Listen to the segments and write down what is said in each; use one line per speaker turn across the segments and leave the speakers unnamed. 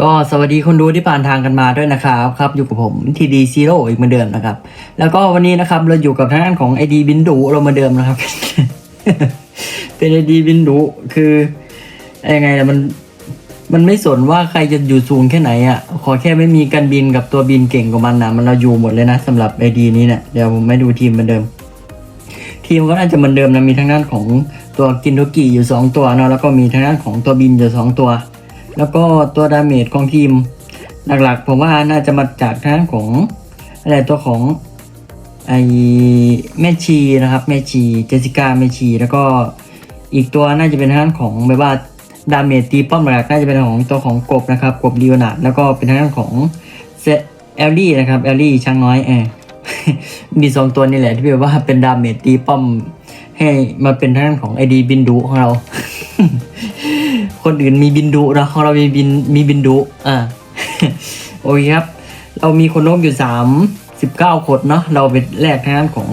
ก็สวัสดีคนดูที่ผ่านทางกันมาด้วยนะครับครับอยู่กับผมทีดีซีโร่อีกเหมือนเดิมนะครับ แล้วก็วันนี้นะครับเราอยู่กับทางด้านของไอดีบินดูเราเหมือนเดิมนะครับ เป็นไอดีบินดูคือยังไงมันมันไม่สนว่าใครจะอยู่สูงแค่ไหนอะขอแค่ไม่มีการบินกับตัวบินเก่งกว่ามันนะมันเราอยู่หมดเลยนะสำหรับไอดีนี้เนี่ยเดี๋ยวผมไม่ดูทีมเหมือนเดิม ทีมก็น่าจะเหมือนเดิมนะมีทางด้านของตัวกินโดกิอยู่สองตัวเนาะแล้วก็มีทางด้านของตัวบินอยู่สองตัว แล้วก็ตัวดาเมจของทีม หลักๆ ผมว่าน่าจะมาจากทางด้านของอะไรตัวของไอแม่ชีนะครับแม่ชีเจสิก้าแม่ชี แล้วก็อีกตัวน่าจะเป็นทางด้านของแบบว่าดาเมจตีป้อมหลักน่าจะเป็นของตัวของกบนะครับกบลีโอนาดแล้วก็เป็นทางด้านของเซเอลลี่นะครับเอลลี่ช้างน้อยเออมีสองตัวนี่แหละที่แบบว่าเป็นดาเมจตีป้อมให้มาเป็นทางด้านของไอดีบินดุของเรา คนอื่นมีบินดุนะของเรามีบินมีบินดุอ่าโอเคครับ เรามีคนโน้มอยู่สามสิบเก้าคนเนาะเราไปแลกทางด้านของ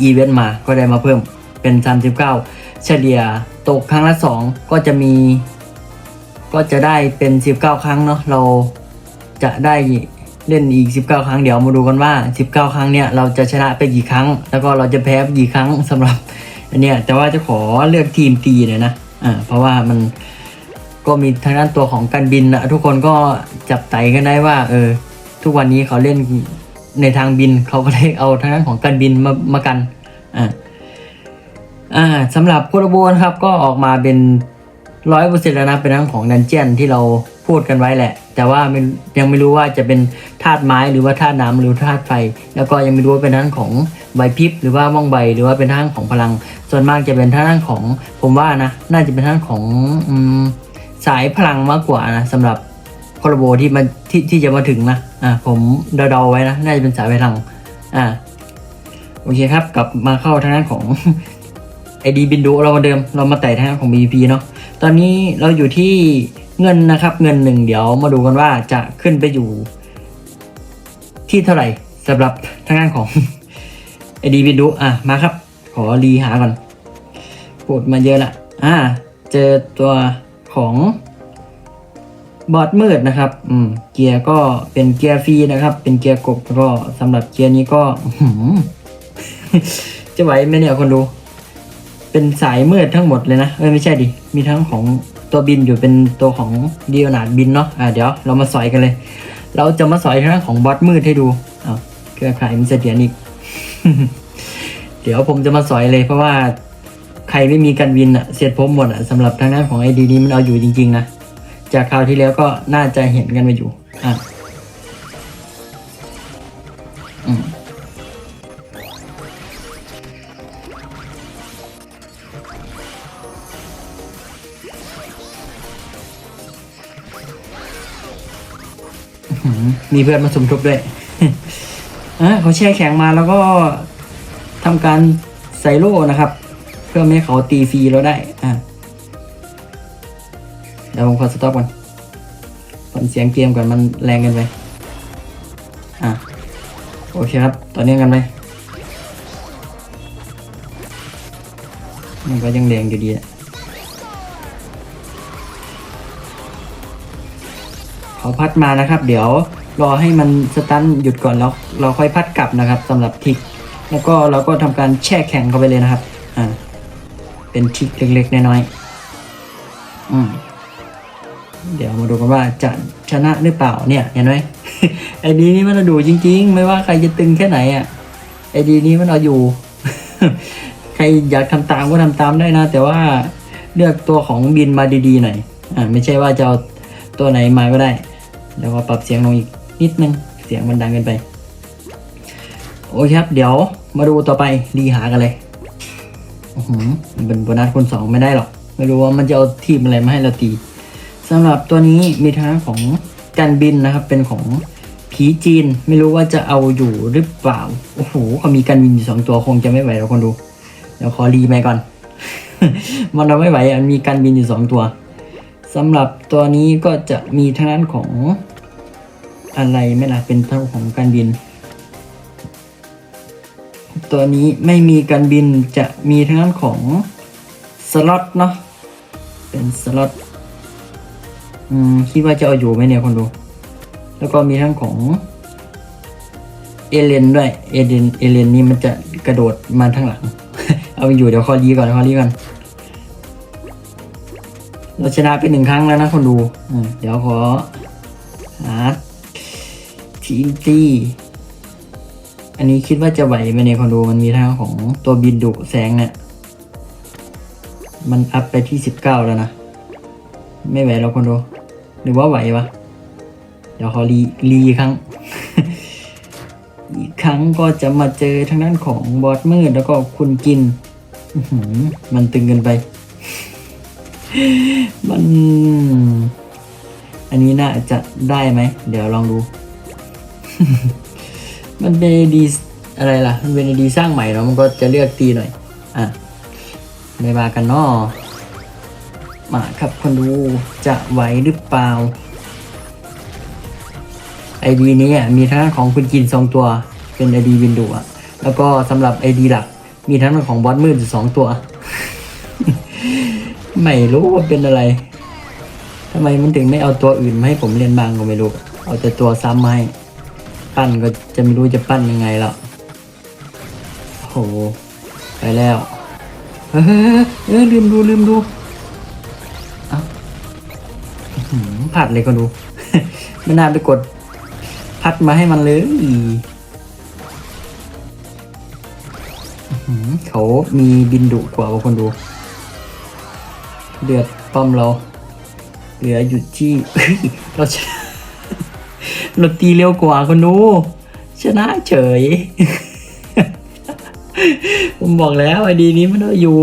อีเวนต์มาก็ได้มาเพิ่มเป็นสามสิบเก้าเฉลี่ยตกครั้งละสองก็จะมี ก็จะได้เป็นสิบเก้าครั้งเนาะเราจะได้เล่นอีก 19 ครั้งเดี๋ยวมาดูกันว่า 19 ครั้งเนี่ยเราจะชนะไปกี่ครั้ง แล้วก็เราจะแพ้กี่ครั้งสำหรับอันเนี้ยแต่ว่าจะขอเลือกทีมตีเลยนะ เพราะว่ามันก็มีทางด้านตัวของการบินนะทุกคนก็จับไตกันได้ว่าเออทุกวันนี้เขาเล่นในทางบินเขาก็ได้เอาทางด้านของการบินมามากันอ่าอ่าสำหรับโคโรโบนะครับก็ออกมาเป็น ร้อยเปอร์เซ็นต์แล้วนะเป็นเรื่องของดันเจียนที่เราพูดกันไว้แหละ แต่ว่ายังไม่รู้ว่าจะเป็นธาตุไม้หรือว่าธาตุน้ำหรือธาตุไฟ แล้วก็ยังไม่รู้ว่าเป็นทางของใบพิบหรือว่าม่องใบหรือว่าเป็นทางของพลัง ส่วนมากจะเป็นทางของผมว่านะ น่าจะเป็นทางของอสายพลังมากกว่านะสำหรับคอร์โบที่มันที่ที่จะมาถึงนะอ่าผมเดาๆไว้นะน่าจะเป็นสายพลังอ่าโอเคครับกลับมาเข้าทางด้านของไอดีบินดูเรามาเดิมเรามาไต่ทางด้านของ BVP เนาะ ตอนนี้เราอยู่ที่เงินนะครับเงินหนึ่งเดี๋ยวมาดูกันว่าจะขึ้นไปอยู่ ที่เท่าไหร่สำหรับทางด้านของไอดีบิดูอะมาครับ ขอรีหาก่อนพูดมาเยอะละอ่า เจอตัวของบอดมืดนะครับ อืม เกียร์ก็เป็นเกียร์ฟรีนะครับ เป็นเกียร์กบแล้วก็สำหรับเกียร์นี้ก็จะไหวไหมเนี่ยคนดู เป็นสายมืดทั้งหมดเลยนะเอ้ยไม่ใช่ดิ มีทั้งของตัวบินอยู่เป็นตัวของดีโอนาดบินเนาะอ่าเดี๋ยวเรามาสอยกันเลย เราจะมาสอยทางด้านของบอสมืดให้ดูอ้าวเครือข่ายมีเสถียรอีก เดี๋ยวผมจะมาสอยเลยเพราะว่าใครไม่มีการบินอะเสียดผมหมดอะสำหรับทางด้านของไอดีนี้มันเอาอยู่จริงๆนะจากคราวที่แล้วก็น่าจะเห็นกันมาอยู่อะ มีเพื่อนมาสมทบด้วยอะเขาแช่แข็งมาแล้วก็ทำการใส่โล่นะครับ เพื่อไม่ให้เขาตีฟรีเราได้อะเดี๋ยวผมขอสต็อปก่อนฟังเสียงเกมก่อนมันแรงกันไป อะ โอเคครับต่อเนื่องกันไปมันก็ยังแรงอยู่ดีอะ เขาพัดมานะครับ เดี๋ยวรอให้มันสตันหยุดก่อนแล้วเราค่อยพัดกลับนะครับสำหรับทิก แล้วก็เราก็ทำการแช่แข็งเข้าไปเลยนะครับอ่าเป็นทิกเล็กๆน้อยๆอืมเดี๋ยวมาดูกันว่าจะชนะหรือเปล่าเนี่ยเห็นไหมไอ้ดีนี้มันอดูจริง ๆ ไม่ว่าใครจะตึงแค่ไหนอะไอ้ดีนี้มันเอาอยู่ ใครอยากทำตามก็ทำตามได้นะ แต่ว่าเลือกตัวของบินมาดีๆหน่อยอ่าไม่ใช่ว่าจะเอาตัวไหนมาก็ได้ แล้วก็ปรับเสียงลงอีกนิดนึง เสียงมันดังเกินไป โอเคครับ เดี๋ยวมาดูต่อไปรีหากันเลยอือหือมันเป็นโบนัสคนสองไม่ได้หรอก ไม่รู้ว่ามันจะเอาทีมอะไรมาให้เราตีสำหรับตัวนี้มีทางของการบินนะครับเป็นของผีจีนไม่รู้ว่าจะเอาอยู่หรือเปล่า โอ้โหเขามีการบินอยู่สองตัวคงจะไม่ไหวแล้วคนดู เดี๋ยวขอรีไปก่อน มันเราไม่ไหวอะมีการบินอยู่สองตัว สำหรับตัวนี้ก็จะมีทางด้านของอะไรไม่ล่ะเป็นเท่าของการบิน ตัวนี้ไม่มีการบินจะมีทางด้านของสล็อตเนาะเป็นสล็อตอืมคิดว่าจะเอาอยู่ไหมเนี่ยคนดูแล้วก็มีทั้งของเอเลนด้วยเอเลนเอเลนนี่มันจะกระโดดมาทั้งหลัง เอาอยู่เดี๋ยวขอรีก่อนขอรีก่อน เราชนะไปหนึ่งครั้งแล้วนะคนดูเดี๋ยวขอหาทีมตีอันนี้คิดว่าจะไหวไหมเนี่ยคนดูมันมีทั้งของตัวบินดุแสงเนี่ย มันอัพไปที่สิบเก้าแล้วนะ ไม่ไหวเราคนดูหรือว่าไหววะ เดี๋ยวขอรีรีอีครั้ง อีกครั้งก็จะมาเจอทางด้านของบอสมืดแล้วก็คุณกิน มันตึงเกินไป มัน อันนี้น่าจะได้ไหม เดี๋ยวลองดู มันเป็นดีอะไรล่ะ มันเป็นดีสร้างใหม่เนาะมันก็จะเลือกตีหน่อย อะไม่ว่ากันเนาะมาครับคนดูจะไหวหรือเปล่า ไอดีนี้อะมีทั้งของคุณกินสองตัวเป็นไอดีวินดูอะแล้วก็สำหรับไอดีหลักมีทั้งของบอสมืดอยู่สองตัว ไม่รู้ว่าเป็นอะไรทำไมมันถึงไม่เอาตัวอื่นมาให้ผมเล่นบ้างก็ไม่รู้ เอาแต่ตัวซ้ำมาให้ปั้นก็จะไม่รู้จะปั้นยังไงแล้วโอ้โหไปแล้วเฮ้ยเออลืมดูลืมดูเอ้าหือผัดเลยก็ดูไม่น่าไปกด พัดมาให้มันเลยอื้อหือเขามีบินดุกว่าคนดู เดือดป้อมเรา เหลืออยู่ที่เราชนะเราตีเร็วกว่าคนดูชนะเฉย ผมบอกแล้วไอดีนี้มันเออยู่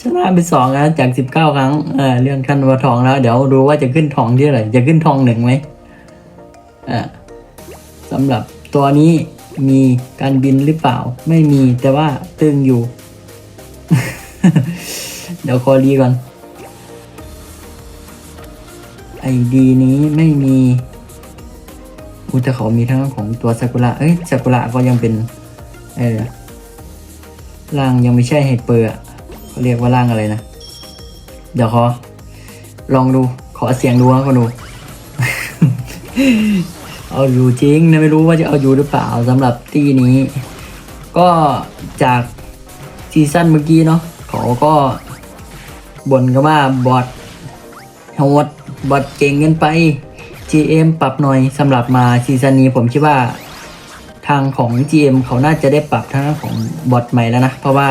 ชนะไปสองนะจากสิบเก้าครั้งเออเรื่องขั้นวัทองแล้ว เดี๋ยวดูว่าจะขึ้นทองที่อะไหรจะขึ้นทองหนึ่งไหมอ่าสำหรับตัวนี้มีการบินหรือเปล่า ไม่มีแต่ว่าตึงอยู่ เดี๋ยวคอรีก่อนไอดีนี้ไม่มีอุตเขามีทั้งของตัวซากุระเอ้ยซากุระก็ยังเป็นเออร่างยังไม่ใช่ไฮเปอร์อเขาเรียกว่าร่างอะไรนะ เดี๋ยวขอ ลองดูขอเสียงดูนะคนดูเอาอยู่จริงนะไม่รู้ว่าจะเอาอยู่หรือเปล่าสำหรับตีนี้ ก็จากซีซั่นเมื่อกี้เนาะเขาก็ บ่นกันว่าบอทโหดบอทเก่งเกินไป GM ปรับหน่อยสำหรับมาซีซั่นนี้ผมคิดว่าทางของ GM เขาน่าจะได้ปรับทางของบอทใหม่แล้วนะ เพราะว่า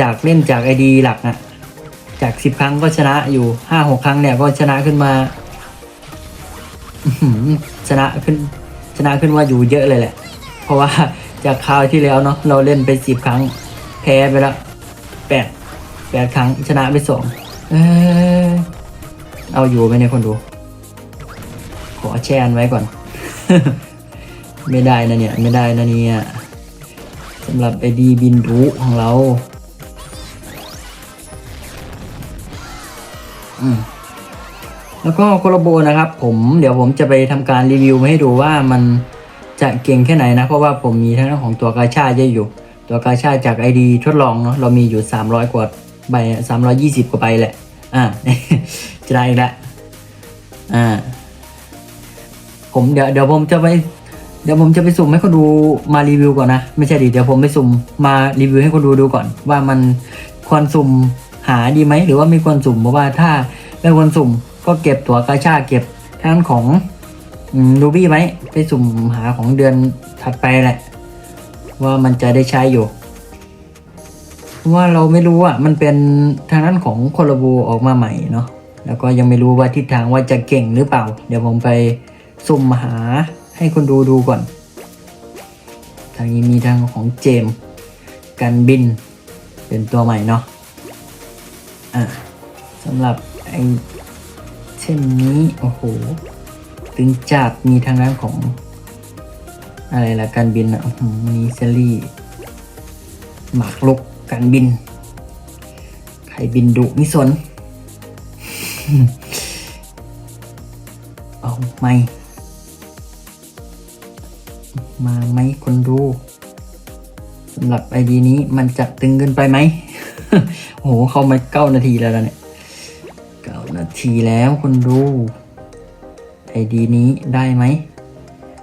จากเล่นจาก ID หลักนะจากสิบครั้งก็ชนะอยู่ห้าหกครั้งเนี่ยก็ชนะขึ้นมาชนะขึ้นชนะขึ้นมาอยู่เยอะเลยแหละ เพราะว่าจากคราวที่แล้วเนาะเราเล่นไปสิบครั้ง แพ้ไปแล้วแปด แปดครั้งชนะไปสองเออเอาอยู่ไหมเนี่ยคนดู ขอแช่นไว้ก่อน ไม่ได้นะเนี่ย ไม่ได้นะเนี่ยสำหรับไอดีบินรุของเรา อืมแล้วก็โคโลโบนะครับ ผมเดี๋ยวผมจะไปทำการรีวิวมาให้ดูว่ามันจะเก่งแค่ไหนนะ เพราะว่าผมมีทั้งของตัวกาชาเยอะอยู่ ตัวกาชาจาก ID ทดลองเนาะเรามีอยู่ 300 กว่า ใบ320กว่าใบแหละ อ่า จะได้อีกแล้วอ่า ผมเดี๋ยวเดี๋ยวผมจะไป เดี๋ยวผมจะไปสุ่มให้คนดูมารีวิวก่อนนะ ไม่ใช่ดิ เดี๋ยวผมไปสุ่มมารีวิวให้คนดูดูก่อน ว่ามันควรสุ่มหาดีไหม หรือว่าไม่ควรสุ่ม เพราะว่าถ้าไม่ควรสุ่ม ก็เก็บตั๋วกาชาเก็บทั้งของดูบี้ไว้ไปสุ่มหาของเดือนถัดไปแหละ ว่ามันจะได้ใช้อยู่ ว่าเราไม่รู้อะมันเป็นทางด้านของโคลาโบออกมาใหม่เนาะแล้วก็ยังไม่รู้ว่าทิศทางว่าจะเก่งหรือเปล่า เดี๋ยวผมไปสุ่มหาให้คนดูดูก่อน ทางนี้มีทางของเจมส์กันบิน เป็นตัวใหม่เนาะอะสำหรับไอเช่นนี้ โอ้โห ถึงจัดมีทางด้านของ อะไรละการบินอะมีเซรี่หมากลุก การบิน ใครบินดุมิสนเอาไม่มาไหมคนดูสำหรับไอดีนี้มันจะตึงเกินไปไหมโอ้โหเข้ามาเก้านาทีแล้วนะเนี่ยเก้านาทีแล้วคนดูไอดีนี้ได้ไหม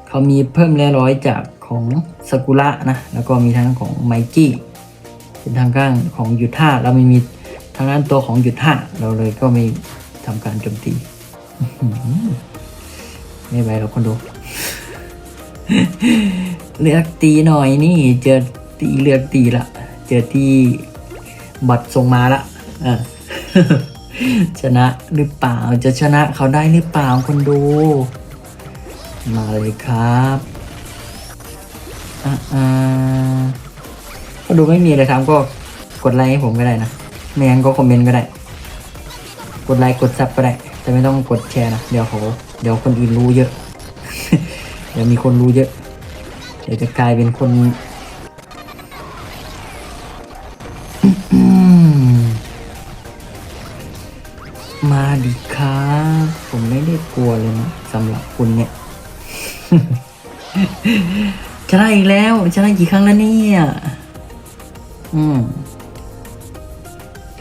เขามีเพิ่มแร่ร้อยจากของสกุระนะ แล้วก็มีทั้งของไมกี้ นทางข้างของยุทธาแล้วไม่มีทางด้านตัวของยุทธาเราเลยก็ไม่ทำการโจมตีไม่ไหวเราคนดูเลือกตีหน่อยนี่ เจอตีเลือกตีละ เจอที่บัตรส่งมาละอะชนะหรือเปล่าจะชนะเขาได้หรือเปล่าคนดู มาเลยครับอ่า ก็ดูไม่มีอะไรทำก็กดไลค์ให้ผมก็ได้นะไม่งั้นก็คอมเมนต์ก็ได้ กดไลค์กดซับก็ได้ แต่ไม่ต้องกดแชร์นะ เดี๋ยวเขาเดี๋ยวคนอื่นรู้เยอะ เดี๋ยวมีคนรู้เยอะ เดี๋ยวจะกลายเป็นคนมมาดิครับผมไม่ได้กลัวเลยนะสำหรับคุณเนี่ยชนะอีกแล้วชนะกี่ครั้งแล้วเนี่ย อืม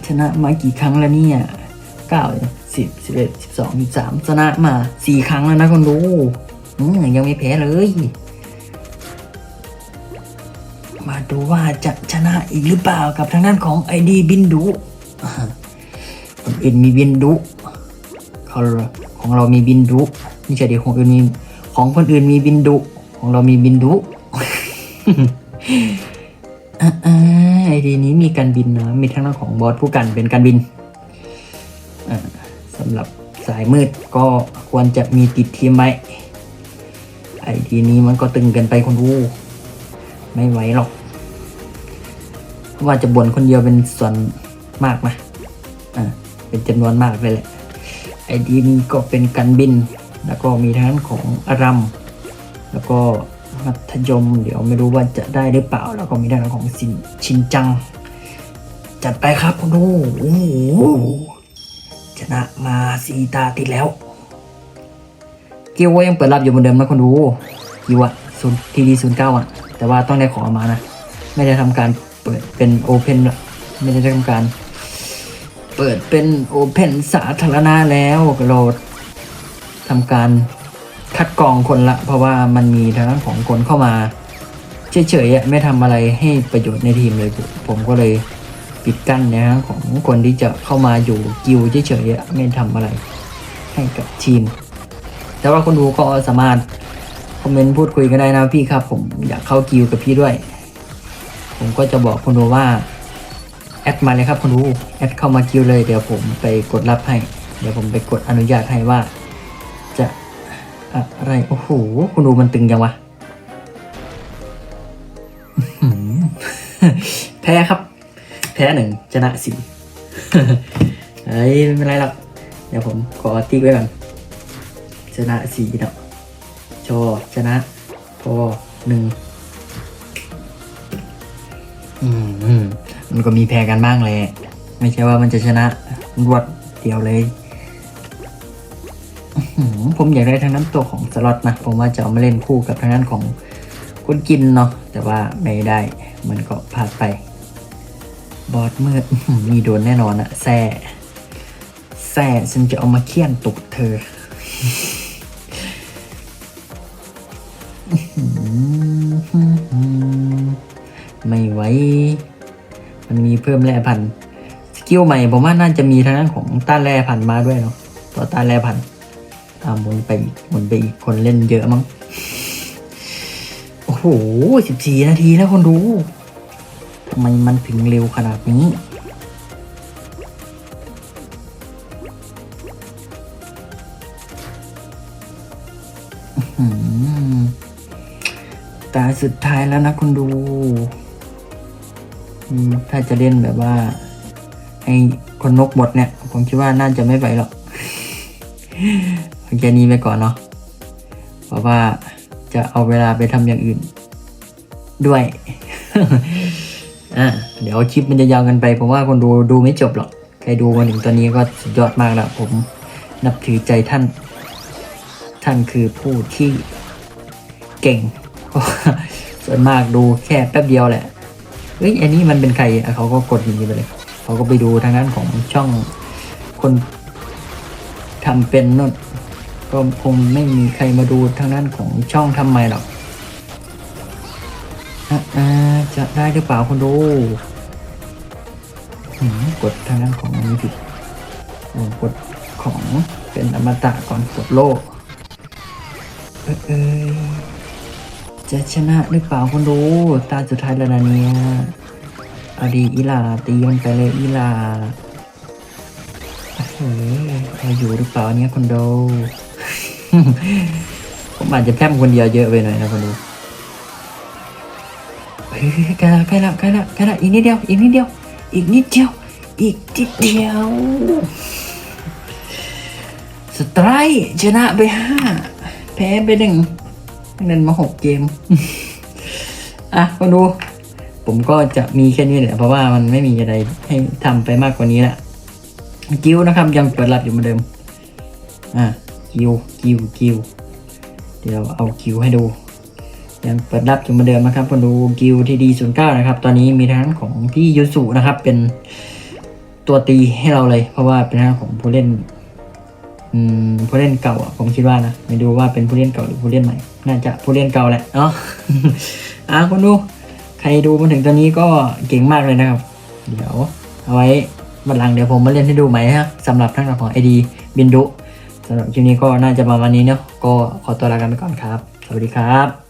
ชนะมากี่ครั้งแล้วเนี่ยเก้าสิบสิบเอ็ดสิบสองสิบสามชนะมาสี่ครั้งแล้วนะคนดูอืมยังไม่แพ้เลย มาดูว่าจะชนะอีกหรือเปล่ากับทางด้านของไอดีบินดุคนอื่นมีบินดุเขาของเรามีบินดุนี่ใช่ดีของอื่นมีของคนอื่นมีบินดุของเรามีบินดุ อ่าไอดีนี้มีการบินนะ มีทั้งด้านของบอสผู้กันเป็นการบินอ่าสำหรับสายมืดก็ควรจะมีติดทีมไว้ไอดีนี้มันก็ตึงเกันไปคนดูไม่ไหวหรอก ว่าจะบ่นคนเดียวเป็นส่วนมากนะอ่าเป็นจำนวนมากเลยแหละไอดีนก็เป็นการบิน แล้วก็มีทั้งของอารัมแล้วก็ มัธยม เดี๋ยวไม่รู้ว่าจะได้หรือเปล่า แล้วก็มีทั้งของชินชินจัง จัดไปครับคุณดูโอ้โหชนะมาสีตาติดแล้วเกียวว่ายังเปิดรับอยู่เหมือนเดิมนะคนดูกีวอะศูนย์ทีดีศูนย์เก้าอะแต่ว่าต้องได้ขอมานะ ไม่ได้ทำการเปิดเป็นโอเพนไม่ได้ทำการ เปิดเป็นโอเพนสาธารณะแล้วเราทำการ คัดกรองคนละ เพราะว่ามันมีทางด้านของคนเข้ามาเฉยๆไม่ทำอะไรให้ประโยชน์ในทีมเลย ผมก็เลยปิดกั้นนทางของคนที่จะเข้ามาอยู่กิวเฉยๆไม่ทำอะไรให้กับทีม แต่ว่าคนดูก็สามารถคอมเมนต์พูดคุยกันได้นะพี่ครับ ผมอยากเข้ากิวกับพี่ด้วย ผมก็จะบอกคนดูว่าแอดมาเลยครับคนดูแอดเข้ามากิวเลยเดี๋ยวผมไปกดรับให้ เดี๋ยวผมไปกดอนุญาตให้ว่า อะไร โอ้โห คุณดูมันตึงยังวะแพ้ครับ แพ้หนึ่งชนะสี่เฮ้ยไม่เป็นไรหรอก เดี๋ยวผมขอติ๊กไว้ก่อนชนะสี่เนาะโชว์ชนะพอหนึ่งอืมมันก็มีแพ้กันบ้างแหละไม่ใช่ว่ามันจะชนะรวดเดียวเลย ผมอยากได้ทางนั้นตัวของสล็อตนะผมว่าจะเอามาเล่นคู่กับทางนั้นของคุณกินเนาะแต่ว่าไม่ได้มันก็พลาดไป บอสมืดอื้อหือมีโดนแน่นอนอะแซ่แซ่ฉันจะเอามาเคี่ยนตกเธอไม่ไหวมันมีเพิ่มแร่พันสกิลใหม่ผมว่าน่าจะมีทางด้านของต้านแร่พันมาด้วยเนาะตัวต้านแร่พันธุ อ่าหมุนไปหมุนไปอีกคนเล่นเยอะมั้ง โอ้โหสิบสี่นาทีแล้วคนดูทำไมมันถึงเร็วขนาดนี้อื้อหือตาสุดท้ายแล้วนะคนดู ถ้าจะเล่นแบบว่า ให้คนนกหมดเนี่ย ผมคิดว่าน่าจะไม่ไหวหรอก เอาแค่นี้ไปก่อนเนาะเพราะว่าจะเอาเวลาไปทำอย่างอื่น ด้วยอะเดี๋ยวคลิปมันจะยาวกันไปผมว่าคนดูดูไม่จบหรอกใครดูมาถึงตอนนี้ก็สุดยอดมากแล้วผมนับถือใจท่าน ท่านคือผู้ที่เก่งส่วนมากดูแค่แป๊บเดียวแหละเฮ้ยอันนี้มันเป็นใครเขาก็กดอย่างนี้ไปเลยเขาก็ไปดูทางด้านของช่องคนทำเป็นนน ก็คงไม่มีใครมาดูทางด้านของช่องทำไมหรอกอาจะได้หรือเปล่าคนดูกดทางด้านของอันนี้ผิดโอ้กดของเป็นอมตะก่อนกดโลกเอยเอยจะชนะหรือเปล่าคนดูตาสุดท้ายแล้วนะเนี่ยอดีอีลาตีมันไปเลยอีลาเฮ้ยเรอยู่หรือเปล่าเนี่ยคนดู ผมอาจจะแต้มคนเดียวเยอะไปหน่อยนะคนดูใกล้ละใกล้ละใกล้ละใกล้ละอีกนิดเดียว อีกนิดเดียว อีกนิดเดียว อีกนิดเดียว สไตร์ชนะไปห้าแพ้ไปหนึ่งเงินมาหกเกม อะมาดู ผมก็จะมีแค่นี้แหละ เพราะว่ามันไม่มีอะไรให้ทำไปมากกว่านี้ละกิ้วนะครับ ยังเปิดรับอยู่เหมือนเดิม อะ กิวกิวกิวเดี๋ยวเอากิวให้ดู ยังเปิดรับอยู่เหมือนเดิมนะครับมาดูกิวทีดีศูนย์เก้านะครับ ตอนนี้มีทั้งของพี่ยูสุนะครับ เป็นตัวตีให้เราเลย เพราะว่าเป็นทางของผู้เล่นผู้เล่นเก่าอะผมคิดว่านะไม่ดูว่าเป็นผู้เล่นเก่าหรือผู้เล่นใหม่ น่าจะผู้เล่นเก่าแหละเนาะอะคุณดู ใครดูมาถึงตอนนี้ก็เก่งมากเลยนะครับ เดี๋ยว เอาไว้วันหลังเดี๋ยวผมมาเล่นให้ดูใหมฮะสำหรับทั้งของไอดีบินดุ สำหรับคลิปนี้ก็น่าจะประมาณนี้เนาะก็ขอตัวลากันไปก่อนครับ สวัสดีครับ